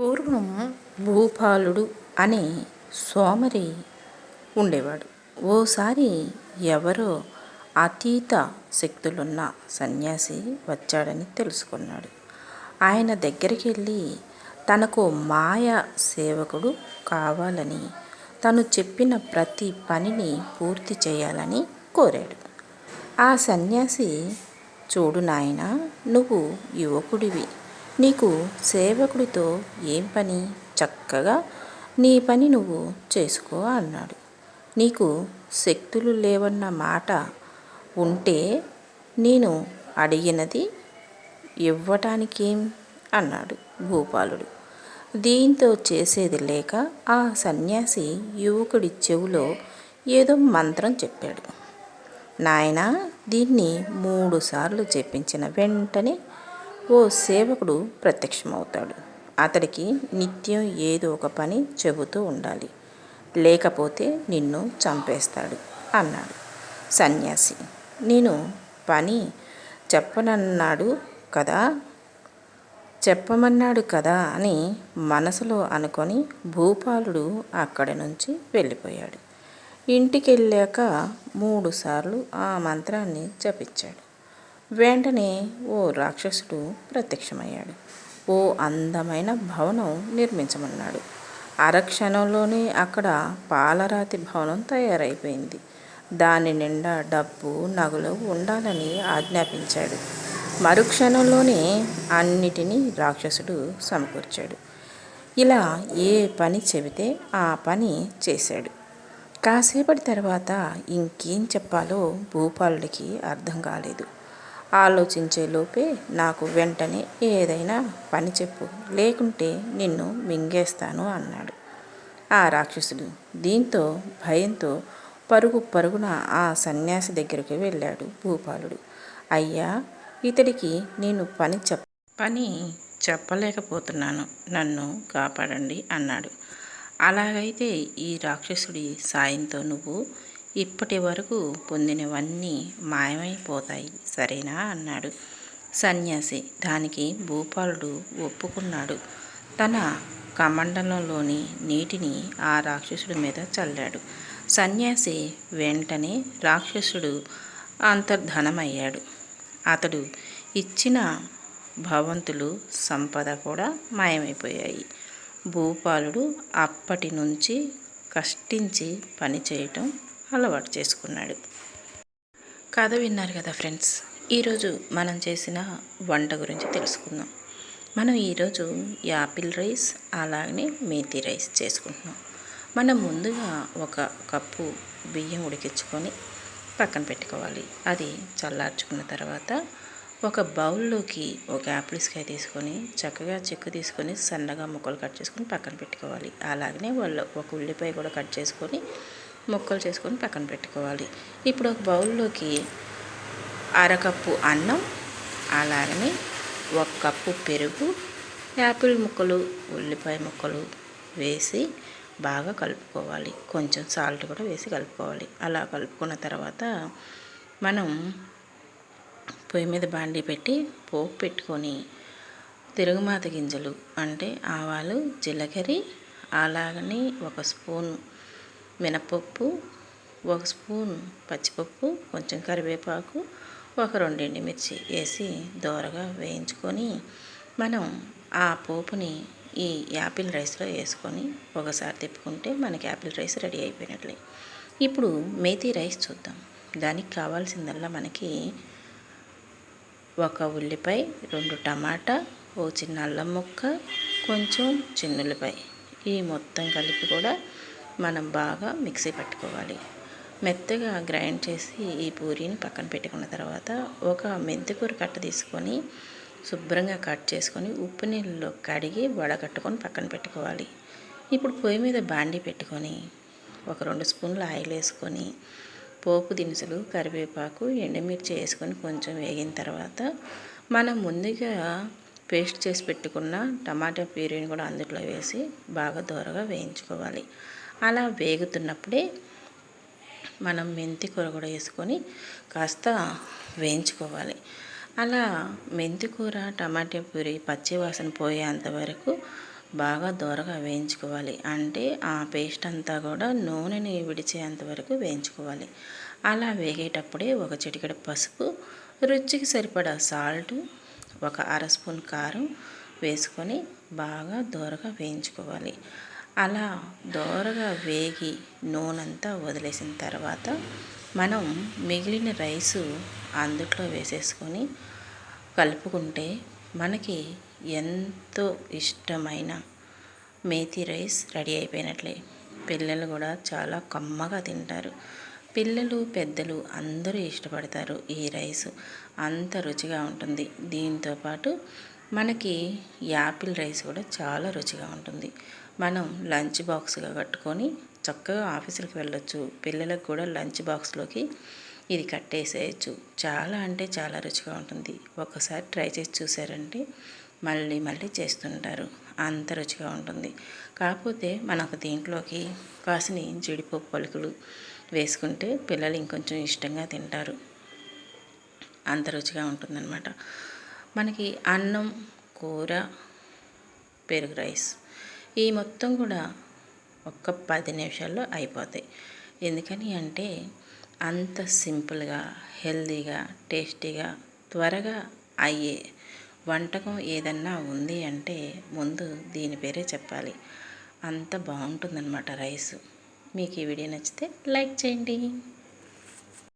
పూర్వం భూపాలుడు అనే సోమరి ఉండేవాడు. ఓసారి ఎవరో అతీత శక్తులున్న సన్యాసి వచ్చాడని తెలుసుకున్నాడు. ఆయన దగ్గరికి వెళ్ళి తనకు మాయ సేవకుడు కావాలని తను చెప్పిన ప్రతి పనిని పూర్తి చేయాలని కోరాడు. ఆ సన్యాసి చూడు నాయన నువ్వు యువకుడివి. నీకు సేవకుడితో ఏం పని? చక్కగా నీ పని నువ్వు చేసుకో అన్నాడు. నీకు శక్తులు లేవన్న మాట ఉంటే నేను అడిగినది ఇవ్వటానికేం? అన్నాడు భూపాలుడు దీంతో చేసేది లేక ఆ సన్యాసి యువకుడి చెవిలో ఏదో మంత్రం చెప్పాడు. నాయనా దీన్ని మూడుసార్లు చెప్పించిన వెంటనే ఓ సేవకుడు ప్రత్యక్షమవుతాడు. అతడికి నిత్యం ఏదో ఒక పని చెబుతూ ఉండాలి. లేకపోతే నిన్ను చంపేస్తాడు అన్నాడు. సన్యాసి నేను పని చెప్పనన్నాడు కదా? చెప్పమన్నాడు కదా అని మనసులో అనుకొని భూపాలుడు అక్కడి నుంచి వెళ్ళిపోయాడు. ఇంటికి వెళ్ళాక మూడుసార్లు ఆ మంత్రాన్ని జపించాడు. వెంటనే ఓ రాక్షసుడు ప్రత్యక్షమయ్యాడు. ఓ అందమైన భవనం నిర్మించమన్నాడు. అరక్షణంలోనే అక్కడ పాలరాతి భవనం తయారైపోయింది. దాని నిండా డబ్బు నగలు ఉండాలని ఆజ్ఞాపించాడు. మరుక్షణంలోనే అన్నిటినీ రాక్షసుడు సమకూర్చాడు. ఇలా ఏ పని చెబితే ఆ పని చేశాడు. కాసేపటి తర్వాత ఇంకేం చెప్పాలో భూపాలుడికి అర్థం కాలేదు. ఆలోచించే లోపే నాకు వెంటనే ఏదైనా పని చెప్పు. లేకుంటే నిన్ను మింగేస్తాను అన్నాడు. ఆ రాక్షసుడు దీంతో భయంతో పరుగు పరుగున ఆ సన్యాసి దగ్గరికి వెళ్ళాడు భూపాలుడు. అయ్యా ఇతడికి నేను పని చెప్ పని చెప్పలేకపోతున్నాను. నన్ను కాపాడండి అన్నాడు. అలాగైతే ఈ రాక్షసుడి సాయంతో నువ్వు ఇప్పటి వరకు పొందినవన్నీ మాయమైపోతాయి. సరేనా? అన్నాడు. సన్యాసి దానికి భూపాలుడు ఒప్పుకున్నాడు. తన కమండలంలోని నీటిని ఆ రాక్షసుడి మీద చల్లాడు. సన్యాసి వెంటనే రాక్షసుడు అంతర్ధనమయ్యాడు. అతడు ఇచ్చిన భవంతులు సంపద కూడా మాయమైపోయాయి. భూపాలుడు అప్పటి నుంచి కష్టించి పని చేయటం అలవాటు చేసుకున్నాడు. కథ విన్నారు కదా ఫ్రెండ్స్. ఈరోజు మనం చేసిన వంట గురించి తెలుసుకుందాం. మనం ఈరోజు యాపిల్ రైస్ అలాగే మేతి రైస్ చేసుకుంటున్నాం. మనం ముందుగా ఒక కప్పు బియ్యం ఉడికించుకొని పక్కన పెట్టుకోవాలి. అది చల్లార్చుకున్న తర్వాత ఒక బౌల్లోకి ఒక యాపిల్స్కాయ తీసుకొని చక్కగా చెక్కు తీసుకొని సన్నగా ముక్కలు కట్ చేసుకొని పక్కన పెట్టుకోవాలి. అలాగనే వాళ్ళు ఒక ఉల్లిపాయ కూడా కట్ చేసుకొని ముక్కలు చేసుకొని పక్కన పెట్టుకోవాలి. ఇప్పుడు ఒక బౌల్లోకి అరకప్పు అన్నం అలాగనే ఒక కప్పు పెరుగు యాపిల్ ముక్కలు ఉల్లిపాయ ముక్కలు వేసి బాగా కలుపుకోవాలి. కొంచెం సాల్ట్ కూడా వేసి కలుపుకోవాలి. అలా కలుపుకున్న తర్వాత మనం పొయ్యి మీద బాండీ పెట్టి పోపు పెట్టుకొని తిరుగుమాత గింజలు అంటే ఆవాలు జీలకర్ర అలాగని ఒక స్పూన్ మినపప్పు ఒక స్పూన్ పచ్చిపప్పు కొంచెం కరివేపాకు ఒక రెండు ఎండుమిర్చి వేసి దోరగా వేయించుకొని మనం ఆ పోపుని ఈ యాపిల్ రైస్లో వేసుకొని ఒకసారి తిప్పుకుంటే మనకి యాపిల్ రైస్ రెడీ అయిపోయినట్లే. ఇప్పుడు మేతి రైస్ చూద్దాం. దానికి కావాల్సిందల్లా మనకి ఒక ఉల్లిపాయ రెండు టమాటా ఓ చిన్న అల్లం ముక్క కొంచెం చిన్నుల్లిపాయ. ఈ మొత్తం కలిపి కూడా మనం బాగా మిక్సీ పట్టుకోవాలి. మెత్తగా గ్రైండ్ చేసి ఈ పూరీని పక్కన పెట్టుకున్న తర్వాత ఒక మెంతికూర కట్ట తీసుకొని శుభ్రంగా కట్ చేసుకొని ఉప్పు నీళ్ళలో కడిగి వడగట్టుకొని పక్కన పెట్టుకోవాలి. ఇప్పుడు పొయ్యి మీద బాండి పెట్టుకొని ఒక రెండు స్పూన్లు ఆయిల్ వేసుకొని పోపు దినుసులు కరివేపాకు ఎండుమిర్చి వేసుకొని కొంచెం వేగిన తర్వాత మనం ముందుగా పేస్ట్ చేసి పెట్టుకున్న టమాటా ప్యూరీని కూడా అందులో వేసి బాగా దూరగా వేయించుకోవాలి. అలా వేగుతున్నప్పుడే మనం మెంతి కూర కూడా వేసుకొని కాస్త వేయించుకోవాలి. అలా మెంతి కూర టమాటా ప్యూరీ పచ్చి వాసన పోయేంత వరకు బాగా దోరగా వేయించుకోవాలి. అంటే ఆ పేస్ట్ అంతా కూడా నూనెని విడిచేంత వరకు వేయించుకోవాలి. అలా వేగేటప్పుడే ఒక చిటికెడ పసుపు రుచికి సరిపడా సాల్ట్ ఒక అర స్పూన్ కారం వేసుకొని బాగా దోరగా వేయించుకోవాలి. అలా దోరగా వేగి నూనెంతా వదిలేసిన తర్వాత మనం మిగిలిన రైసు అందుట్లో వేసేసుకొని కలుపుకుంటే మనకి ఎంతో ఇష్టమైన మేతి రైస్ రెడీ అయిపోయినట్లే. పిల్లలు కూడా చాలా కమ్మగా తింటారు. పిల్లలు పెద్దలు అందరూ ఇష్టపడతారు ఈ రైస్. అంత రుచిగా ఉంటుంది. దీంతో పాటు మనకి యాపిల్ రైస్ కూడా చాలా రుచిగా ఉంటుంది. మనం లంచ్ బాక్స్గా కట్టుకొని చక్కగా ఆఫీసులకు వెళ్ళొచ్చు. పిల్లలకు కూడా లంచ్ బాక్స్లోకి ఇది కట్టేసేయచ్చు. చాలా అంటే చాలా రుచిగా ఉంటుంది. ఒకసారి ట్రై చేసి చూసారంటే మళ్ళీ మళ్ళీ చేస్తుంటారు. అంత రుచిగా ఉంటుంది. కాకపోతే మనకు దీంట్లోకి కాసిన జీడిపప్పు పలుకులు వేసుకుంటే పిల్లలు ఇంకొంచెం ఇష్టంగా తింటారు. అంత రుచిగా ఉంటుందన్నమాట. మనకి అన్నం కూర పెరుగు రైస్ ఈ మొత్తం కూడా ఒక్క పది నిమిషాల్లో అయిపోతాయి. ఎందుకని అంటే అంత సింపుల్గా హెల్దీగా టేస్టీగా త్వరగా అయ్యే వంటకం ఏదన్నా ఉంది అంటే ముందు దీని పేరే చెప్పాలి. అంత బాగుంటుందన్నమాట రైస్. మీకు ఈ వీడియో నచ్చితే లైక్ చేయండి.